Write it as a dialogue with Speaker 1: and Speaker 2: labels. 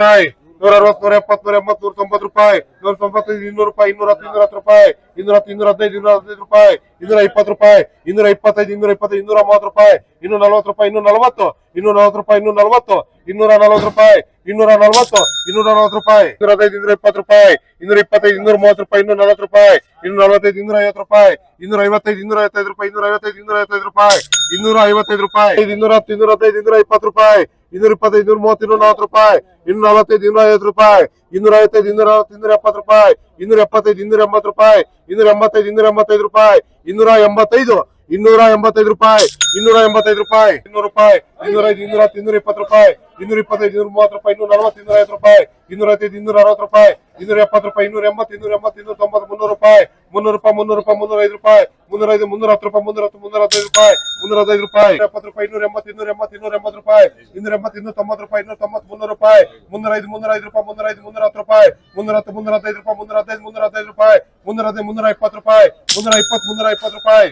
Speaker 1: ರೂಪಾಯಿ. ನೂರ ಅರವತ್ ನೂರ ಎಪ್ಪತ್ ನೂರ ಎಂಬತ್ ನೂರ ತೊಂಬತ್ ರೂಪಾಯಿ. ನೂರ ತೊಂಬತ್ತೈದು ಇನ್ನೂರು ರೂಪಾಯಿ ಇನ್ನೂರ ಹತ್ತು ಇನ್ನೂರ ಹತ್ತು ರೂಪಾಯಿ. ಇನ್ನೂರ ಹತ್ತು ಇನ್ನೂರ ಹದಿನೈದು ಇನ್ನೂರ ಹದಿನೈದು ರೂಪಾಯಿ. ಇನ್ನೂರ ಇಪ್ಪತ್ತು ರೂಪಾಯಿ. ಇನ್ನೂರ ಇಪ್ಪತ್ತೈದು ಇನ್ನೂರ ಇಪ್ಪತ್ತೈದು ಇನ್ನೂರ ಮೂವತ್ತು ರೂಪಾಯಿ. ಇನ್ನೂರ ನಲವತ್ತು ರೂಪಾಯಿ ಇನ್ನೂರ ನಲವತ್ತು. ಇನ್ನೂರ ನಲವತ್ತು ರೂಪಾಯಿ ಇನ್ನೂರ ನಲವತ್ತು. ಇನ್ನೂರ ನಲವತ್ತು ರೂಪಾಯಿ. ಇನ್ನೂರ ನಲವತ್ತು. ಇನ್ನೂರ ನಲವತ್ತು ರೂಪಾಯಿ. ಇನ್ನೂರ ಹದಿನೈದು, ಇನ್ನೂರ ಇಪ್ಪತ್ತು ರೂಪಾಯಿ. ಇನ್ನೂರ ಇಪ್ಪತ್ತೈದು, ಇನ್ನೂರ ಮೂವತ್ತು ರೂಪಾಯಿ ಇನ್ನೂರ ನಲವತ್ತು ರೂಪಾಯಿ. ಇನ್ನೂರ ನಲವತ್ತೈದು, ಇನ್ನೂರ ಐವತ್ತು ರೂಪಾಯಿ. ಇನ್ನೂರ ಐವತ್ತೈದು ಇನ್ನೂರ ಐವತ್ತೈದು ರೂಪಾಯಿ. ಇನ್ನೂರ ಐವತ್ತೈದು ಇನ್ನೂರ ಐವತ್ತೈದು ರೂಪಾಯಿ. ಇನ್ನೂರ ಐವತ್ತೈದು ರೂಪಾಯಿ. ಇನ್ನೂರ ಹತ್ತು, ಇನ್ನೂರ ಹದಿನೈದು, ಇನ್ನೂರ ಇಪ್ಪತ್ತು ರೂಪಾಯಿ. ಇನ್ನೂರ ಇಪ್ಪತ್ತೈದು ಇನ್ನೂರ ಮೂವತ್ತು ಇನ್ನೂರ ನಲವತ್ತು ರೂಪಾಯಿ ಇನ್ನೂರ ನಲವತ್ತೈದು ಇನ್ನೂರ ಐವತ್ತು ರೂಪಾಯಿ ಇನ್ನೂರ ಐವತ್ತೈದು ಇನ್ನೂರ ಅರವತ್ತು ಇನ್ನೂರ ಎಪ್ಪತ್ತು ರೂಪಾಯಿ ಇನ್ನೂರ ಎಪ್ಪತ್ತೈದು ಇನ್ನೂರ ಎಂಬತ್ತು ರೂಪಾಯಿ ಇನ್ನೂರ ಎಂಬತ್ತೈದು ಇನ್ನೂರ ಎಂಬತ್ತೈದು ರೂಪಾಯಿ ಇನ್ನೂರ ಎಂಬತ್ತೈದು ಇನ್ನೂರ ಎಂಬತ್ತೈದು ರೂಪಾಯಿ ಇನ್ನೂರ ಎಂಬತ್ತೈದು ರೂಪಾಯಿ ಇನ್ನೂರು ರೂಪಾಯಿ ಇನ್ನೂರ ಐದು ಇನ್ನೂರ ಹತ್ತು ಇನ್ನೂರ ಇಪ್ಪತ್ತು ರೂಪಾಯಿ ಇನ್ನೂರ ಇಪ್ಪತ್ತೈದು ಇನ್ನೂರ ಮೂವತ್ತು ರೂಪಾಯಿ ಇನ್ನೂರ ನಲವತ್ತು ಇನ್ನೂರ ಐವತ್ತು ರೂಪಾಯಿ ಇನ್ನೂರ ಐದು ಇನ್ನೂರ ಅರವತ್ತು ರೂಪಾಯಿ ಇನ್ನೂರ ಎಪ್ಪತ್ತು ರೂಪಾಯಿ ಇನ್ನೂರ ಎಂಬತ್ತು ಇನ್ನೂರ ಎಂಬತ್ತು ಇನ್ನೂರ ತೊಂಬತ್ತು ಮುನ್ನೂರು ರೂಪಾಯಿ ಮುನ್ನೂರು ರೂಪಾಯಿ ಮುನ್ನೂರು ರೂಪಾಯಿ ಮುನ್ನೂರ ಐದು ರೂಪಾಯಿ. ಮುನ್ನೂರ ಐದು ಮುನ್ನೂರ ಹತ್ತು ರೂಪಾಯಿ ಮುನ್ನೂರ ಹತ್ತು ಮುನ್ನೂರ ಹದಿನೈದು ರೂಪಾಯಿ. ಮುನ್ನೂರ ಹದಿನೈದು ರೂಪಾಯಿ. ಎಪ್ಪತ್ತು ರೂಪಾಯಿ, ಇನ್ನೂರ ಎಂಬತ್ತು ಇನ್ನೂರ ಎಂಬತ್ತು ಇನ್ನೂರ ಎಂಬತ್ತು ರೂಪಾಯಿ. ಇನ್ನೂರ ಎಂಬತ್ತು, ಇನ್ನೂರ ತೊಂಬತ್ತು ರೂಪಾಯಿ, ಇನ್ನೂರ ತೊಂಬತ್ತು, ಮುನ್ನೂರು ರೂಪಾಯಿ. ಮುನ್ನೂರ ಐದು ಮುನ್ನೂರ ಐದು ರೂಪಾಯಿ ಮುನ್ನೂರ ಐದು ಮುನ್ನೂರ ಹತ್ತು ರೂಪಾಯಿ. ಮುನ್ನೂರ ಹತ್ತು ಮುನ್ನೂರ ಹದಿನೈದು ರೂಪಾಯಿ ಮುನ್ನೂರ ಹದಿನೈದು ಮುನ್ನೂರ ಹದಿನೈದು ರೂಪಾಯಿ. ಮುನ್ನೂರ ಹದಿನೈದು ಮುನ್ನೂರ ಇಪ್ಪತ್ತು ರೂಪಾಯಿ. ಮುನ್ನೂರ ಇಪ್ಪತ್ತು ಮುನ್ನೂರ ಇಪ್ಪತ್ತು ರೂಪಾಯಿ.